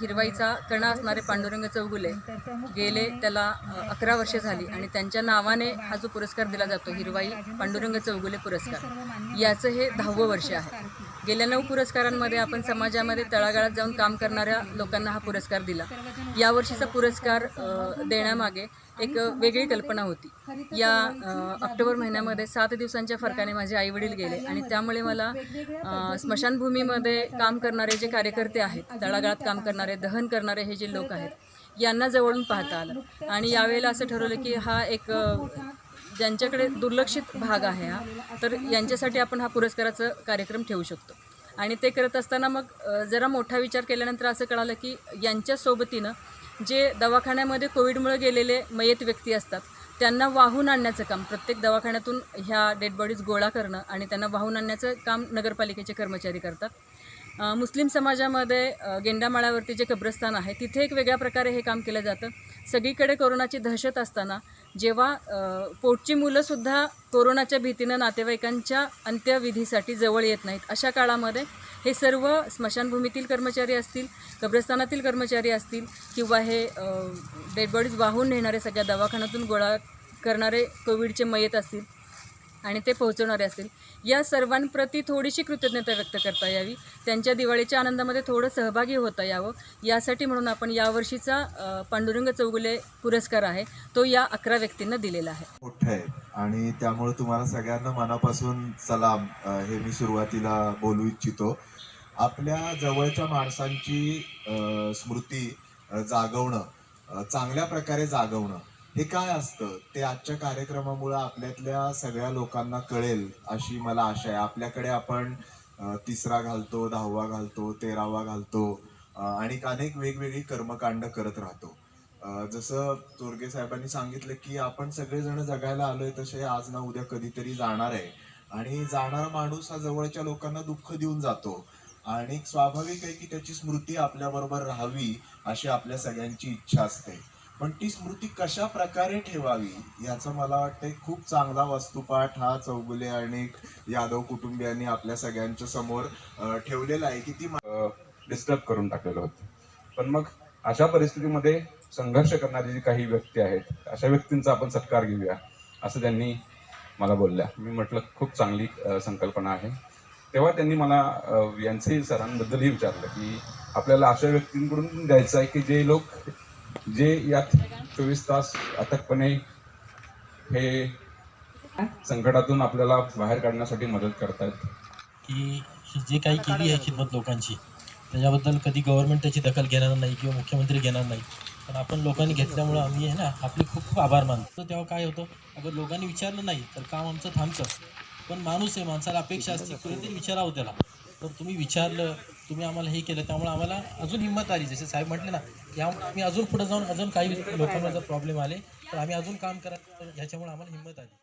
हिरवाईचा कणा असणारे पांडुरंग चौगुले गेले त्याला अकरा वर्ष झाली आणि त्यांच्या नावाने हा जो पुरस्कार दिला जातो हिरवाई पांडुरंग चौगुले पुरस्कार याचं हे दहावं वर्ष आहे. गेल्या नऊ पुरस्कारांमध्ये आपण समाजामध्ये तळागाळात जाऊन काम करणाऱ्या लोकांना हा पुरस्कार दिला. यावर्षीचा पुरस्कार देण्यामागे एक वेगळी कल्पना होती. या ऑक्टोबर महिन्यामध्ये सात दिवसांच्या फरकाने माझे आईवडील गेले आणि त्यामुळे मला स्मशानभूमीमध्ये काम करणारे जे कार्यकर्ते आहेत तळागाळात काम करणारे दहन करणारे हे जे लोक आहेत यांना जवळून पाहता आलं. आणि यावेळेला असं ठरवलं की हा एक ज्यांच्याकडे दुर्लक्षित भाग आहे हा तर यांच्यासाठी आपण हा पुरस्काराचा कार्यक्रम ठेवू शकतो. आणि ते करत असताना मग जरा मोठा विचार केल्यानंतर असं कळालं की यांच्या सोबतीनं जे दवाखान्यामध्ये कोविडमुळे गेलेले मयत व्यक्ती असतात त्यांना वाहून आणण्याचं काम प्रत्येक दवाखान्यातून ह्या डेड बॉडीज गोळा करणं आणि त्यांना वाहून आणण्याचं काम नगरपालिकेचे कर्मचारी करतात. मुस्लिम समाजामध्ये गेंडामाळ्यावरती जे कब्रस्तान आहे तिथे एक वेगळ्या प्रकारे हे काम केलं जातं. सगळीकडे कोरोनाची दहशत असताना जेव्हा पोटची मुलंसुद्धा कोरोनाच्या भीतीनं नातेवाईकांच्या अंत्यविधीसाठी जवळ येत नाहीत. अशा काळामध्ये हे सर्व स्मशानभूमीतील कर्मचारी असतील कब्रस्तानातील कर्मचारी असतील किंवा हे डेड बॉडीज वाहून नेणारे सगळ्या दवाखान्यातून गोळा करणारे कोविडचे मयत असतील आणि ते पोहोचवणारे असतील. या सर्वांप्रती थोडीशी कृतज्ञता व्यक्त करता यावी. त्यांच्या दिवाळीच्या आनंदामध्ये थोडं सहभागी होता यावं. यासाठी म्हणून आपण यावर्षीचा पांडुरंग चौगुले पुरस्कार आहे. तो या अकरा व्यक्तींना दिलेला आहे. मोठं आहे. आणि त्यामुळे तुम्हाला सगळ्यांना मनापासून सलाम. हे मी सुरुवातीला बोलू इच्छितो. आपल्या जवळच्या माणसांची स्मृती जागवणं चांगल्या प्रकारे जागवणं हे काय असतं? ते आजच्या कार्यक्रमामुळे आपल्यातल्या सगळ्या लोकांना कळेल अशी मला आशा आहे. आपल्याकडे आपण तिसरा घालतो दहावा घालतो तेरावा घालतो आणि अनेक वेगवेगळी कर्मकांड करत राहतो. जसं तोरगे साहेबांनी सांगितलं की आपण सगळेजण जगायला आलोय तसे आज ना उद्या कधीतरी जाणार आहे. आणि जाणारा माणूस हा जवळच्या लोकांना दुःख देऊन जातो. आणि स्वाभाविक आहे की त्याची स्मृती आपल्याबरोबर राहावी अशी आपल्या सगळ्यांची इच्छा असते. पण ती स्मृती कशा प्रकारे ठेवावी याचा मला वाटतं खूप चांगला वस्तुपाठ हा चौगुले आणि यादव कुटुंबियांनी आपल्या सगळ्यांच्या समोर ठेवलेला आहे की ती डिस्टर्ब करून टाकलेलं होतं. पण मग अशा परिस्थितीमध्ये संघर्ष करणारी जी काही व्यक्ती आहेत अशा व्यक्तींचा आपण सत्कार घेऊया असं त्यांनी मला बोलल्या. मी म्हटलं खूप चांगली संकल्पना आहे. तेव्हा त्यांनी मला यांचंही सरांबद्दलही विचारलं की आपल्याला अशा व्यक्तींकडून द्यायचं आहे की जे लोक जे यात चोवीस तास अथकपणे हे संकटातून आपल्याला बाहेर काढण्यासाठी मदत करतायत. की ही जे काही केली आहे खिदमत लोकांची त्याच्याबद्दल कधी गव्हर्नमेंट त्याची दखल घेणार नाही किंवा मुख्यमंत्री घेणार नाही. पण आपण लोकांनी घेतल्यामुळं आम्ही आहे ना आपले खूप खूप आभार मानतो. तेव्हा काय होतं अगर लोकांनी विचारलं नाही तर काम आमचं थांबतं. पण माणूस आहे माणसाला अपेक्षा असते कुणीतरी विचारावं त्याला. तर तुम्ही विचारलं तुम्ही आम्हाला हे केलं त्यामुळे आम्हाला अजून हिंमत आली. जसे साहेब म्हटले ना या आम्ही अजून पुढे जाऊन अजून काही लोकांना जर प्रॉब्लेम आले तर आम्ही अजून काम करा. ह्याच्यामुळे आम्हाला हिंमत आली.